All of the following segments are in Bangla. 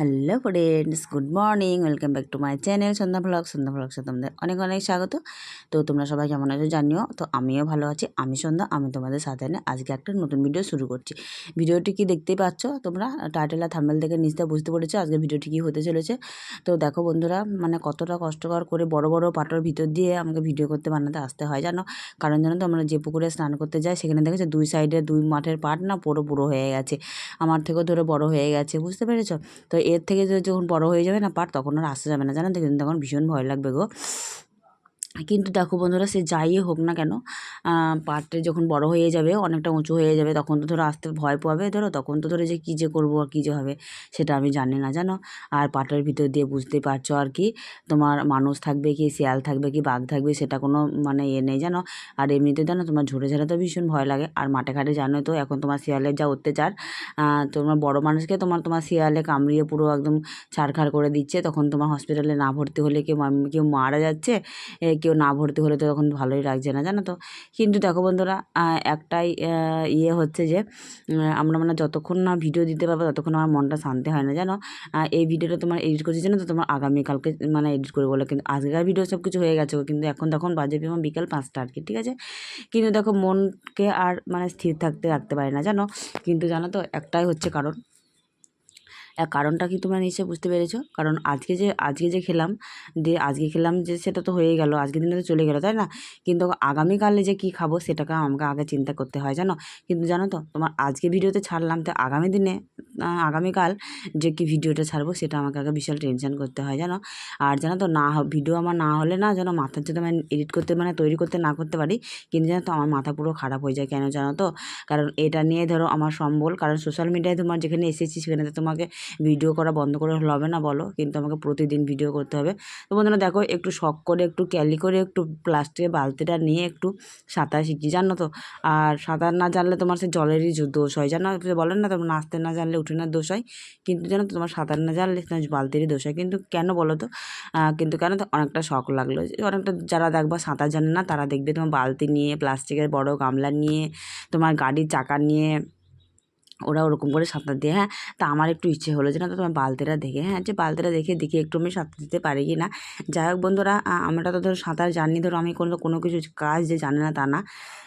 Hello friends good morning welcome back to my channel Sandhya vlog Sandhya ব্লগসে তোমাদের অনেক অনেক স্বাগত। তো তোমরা সবাই কেমন আছো জানিও? তো আমিও ভালো আছি। আমি সন্ধ্যা, আমি তোমাদের সাথে এনে আজকে একটা নতুন ভিডিও শুরু করছি। ভিডিওটি কি দেখতেই পাচ্ছ তোমরা? টাইটেল আর থাম্বেল থেকে নিচতে বুঝতে পেরেছ আজকে ভিডিওটি কী হতে চলেছে। তো দেখো বন্ধুরা মানে কতটা কষ্টকর করে বড় বড় পাটার ভিতর দিয়ে আমাকে ভিডিও করতে বানাতে আসতে হয়, জানো? কারণ জানো তো আমরা যে পুকুরে স্নান করতে যাই, সেখানে দেখেছ দুই সাইডে দুই মাঠের পাট না পুরো বুড়ো হয়ে গেছে। আমার থেকেও ধরো বড় হয়ে গেছে, বুঝতে পেরেছ? তো এর থেকে যখন বড় হয়ে যাবে না পার, তখন আর আসতে যাবে না। জানেন তো, কিন্তু তখন ভীষণ ভয় লাগবে গো। কিন্তু দেখো বন্ধুরা সে যাই হোক না কেন পাটটা যখন বড় হয়ে যাবে, অনেকটা উঁচু হয়ে যাবে, তখন তো ধরো আসতে ভয় পাবে। ধরো তখন তো ধরো যে কী যে করব আর কী যে হবে, সেটা আমি জানি না, জানো? আর পাটের ভিতর দিয়ে বুঝতে পারছ আর কি, তোমার মানুষ থাকবে কি শিয়াল থাকবে কি বাঘ থাকবে, সেটা কোনো মানে ইয়ে নেই, জানো? আর এমনিতে জানো, তোমার ঝরে ঝরে তো ভীষণ ভয় লাগে। আর মাঠে ঘাটে জানো তো, এখন তোমার শিয়ালের যা অত্যাচার তোমার বড় মানুষকে তোমার তোমার শিয়ালে কামড়িয়ে পুরো একদম ছাড়খাড় করে দিচ্ছে, তখন তোমার হসপিটালে না ভর্তি হলে কেউ কেউ মারা যাচ্ছে কেউ না ভর্তি হলে তো তখন ভালোই লাগছে না, জানো তো? কিন্তু দেখো বন্ধুরা একটাই ইয়ে হচ্ছে যে আমরা মানে যতক্ষণ না ভিডিও দিতে পারব ততক্ষণ আমার মনটা শান্তি হয় না, জানো? এই ভিডিওটা তোমার এডিট করছি জানো তো? তোমার আগামীকালকে মানে এডিট করে বলে। কিন্তু আজকের ভিডিও সব কিছু হয়ে গেছে কিন্তু এখন তখন বাজে আমার বিকাল পাঁচটা আর কি ঠিক আছে? কিন্তু দেখো মনকে আর মানে স্থির থাকতে রাখতে পারি না, জানো? কিন্তু জানো তো, একটাই হচ্ছে কারণ কারণটা কি তোমরা নিশ্চয়ই বুঝতে পেরেছ? কারণ আজকে যে আজকে যে খেলাম দিয়ে আজকে খেলাম যে সেটা তো হয়েই গেল, আজকের দিনে তো চলে গেলো, তাই না? কিন্তু আগামীকালে যে কী খাব সেটাকে আমাকে আগে চিন্তা করতে হয়, জানো? কিন্তু জানো তো, তোমার আজকে ভিডিওতে ছাড়লাম, তো আগামী দিনে আগামীকাল যে কি ভিডিওটা ছাড়বো সেটা আমাকে আগে বিশাল টেনশন করতে হয়, জানো? আর জানো তো, না ভিডিও আমার না হলে না যেন মাথার যদি আমি এডিট করতে মানে তৈরি করতে না করতে পারি, কিন্তু জানো তো, আমার মাথা পুরো খারাপ হয়ে যায়, কেন জানো তো? কারণ এটা নিয়ে ধরো আমার সম্বল, কারণ সোশ্যাল মিডিয়ায় তোমার যেখানে এসেছি সেখানে তোমাকে ভিডিও করা বন্ধ করে হবে না বলো, কিন্তু আমাকে প্রতিদিন ভিডিও করতে হবে। তো বন্ধুরা দেখো, একটু শখ করে, একটু ক্যালি করে, একটু প্লাস্টিকের বালতিটা নিয়ে একটু সাঁতার শিখি জানো তো? আর সাঁতার না জানলে তোমার সে জলেরই দোষ হয়। জানো বলেন না তোমার নাচতে না জানলে উঠে না দোষ হয়, কিন্তু জানো তো তোমার সাঁতার না জানলে বালতিরই দোষ হয়। কিন্তু কেন বলো তো? কিন্তু কেন তো অনেকটা শখ লাগল। অনেকটা যারা দেখবা সাঁতার জানে না, তারা দেখবে তোমার বালতি নিয়ে প্লাস্টিকের বড় গামলা নিয়ে, তোমার গাড়ির চাকা নিয়ে ওরা ওরকম করে সাঁতার দিয়ে হ্যাঁ? তা আমার একটু ইচ্ছে হলো যে না, তো তোমার বালতিটা দেখে হ্যাঁ? যে বালতিটা দেখে দেখি একটু আমি সাঁতার দিতে পারি কি না। যাই হোক বন্ধুরা আমরা তো ধরো সাঁতার জানি, ধরো আমি কোনো কোনো কিছু কাজ যে জানি না তা না।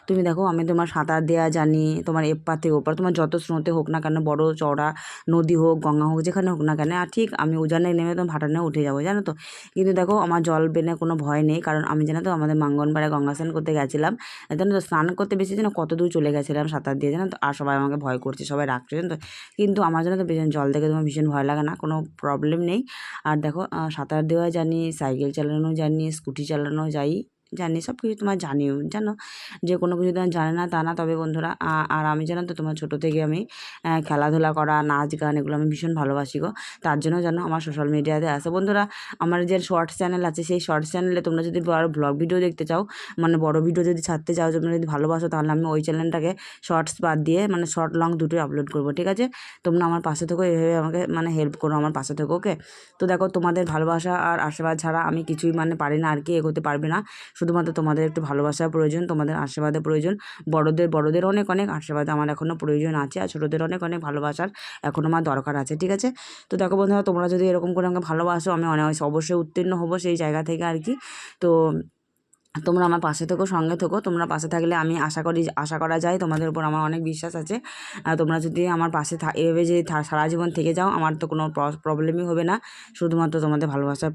তুমি দেখো, আমি তোমার সাঁতার দেওয়া জানি, তোমার এপার থেকে ওপার, তোমার যত স্রোতে হোক না কেন, বড় চওড়া নদী হোক, গঙ্গা হোক, যেখানে হোক না কেন, আর ঠিক আমি উজানে নেমে তোমার ভাটানে উঠে যাব, জানো তো? কিন্তু দেখো, আমার জল বেনে কোনো ভয় নেই, কারণ আমি জানো তো, আমাদের মাঙ্গনপাড়ায় গঙ্গা স্নান করতে গেছিলাম। জানো তো, স্নান করতে বেশি যেন কত দূর চলে গেছিলাম সাঁতার দিয়ে, জানো তো? আর সবাই আমাকে ভয় করছে, সবাই রাখছে জানো তো কিন্তু আমার জন্য তো ভীষণ জল দেখে তোমার ভীষণ ভয় লাগে না, কোনো প্রবলেম নেই। আর দেখো সাঁতার দেওয়া জানি, সাইকেল চালানো জানি, স্কুটি চালানো যাই। জানি, সব কিছু তোমার জানিও। জানো যে কোনো কিছু তোমার জানে না তা না, তবে বন্ধুরা আর আমি জানো তো তোমার ছোটো থেকে আমি খেলাধুলা করা, নাচ গান এগুলো আমি ভীষণ ভালোবাসি গো। তার জন্য জানো আমার সোশ্যাল মিডিয়াতে আসে। বন্ধুরা, আমার যে শর্টস চ্যানেল আছে, সেই শর্টস চ্যানেলে তোমরা যদি বড় ব্লগ ভিডিও দেখতে চাও মানে বড় ভিডিও যদি ছাড়তে চাও, তোমরা যদি ভালোবাসো, তাহলে আমি ওই চ্যানেলটাকে শর্টস বাদ দিয়ে মানে শর্ট লং দুটোই আপলোড করব, ঠিক আছে? তোমরা আমার পাশে থেকো, এভাবে আমাকে মানে হেল্প করো আমার পাশে থেকো ওকে তো দেখো, তোমাদের ভালোবাসা আর আশীর্বাদ ছাড়া আমি কিছুই মানে পারি না, আর কি এগোতে পারবে না। শুধুমাত্র তোমাদের একটু ভালোবাসার প্রয়োজন, তোমাদের আশীর্বাদের প্রয়োজন। বড়দের বড়দের অনেক অনেক আশীর্বাদ আমার এখনও প্রয়োজন আছে আর ছোটোদের অনেক অনেক ভালোবাসার এখনও আমার দরকার আছে, ঠিক আছে? তো দেখো বন্ধুরা, তোমরা যদি এরকম করে আমাকে ভালোবাসো, আমি অনেক অবশ্যই উত্তীর্ণ হব সেই জায়গা থেকে আর কি। তো তোমরা আমার পাশে থেকো, সঙ্গে থেকো। তোমরা পাশে থাকলে আমি আশা করি, আশা করা যায় তোমাদের উপর আমার অনেক বিশ্বাস আছে। তোমরা যদি আমার পাশে এভাবে যদি সারা জীবন থেকে যাও, আমার তো কোনো প্রবলেমই হবে না। শুধুমাত্র তোমাদের ভালোবাসা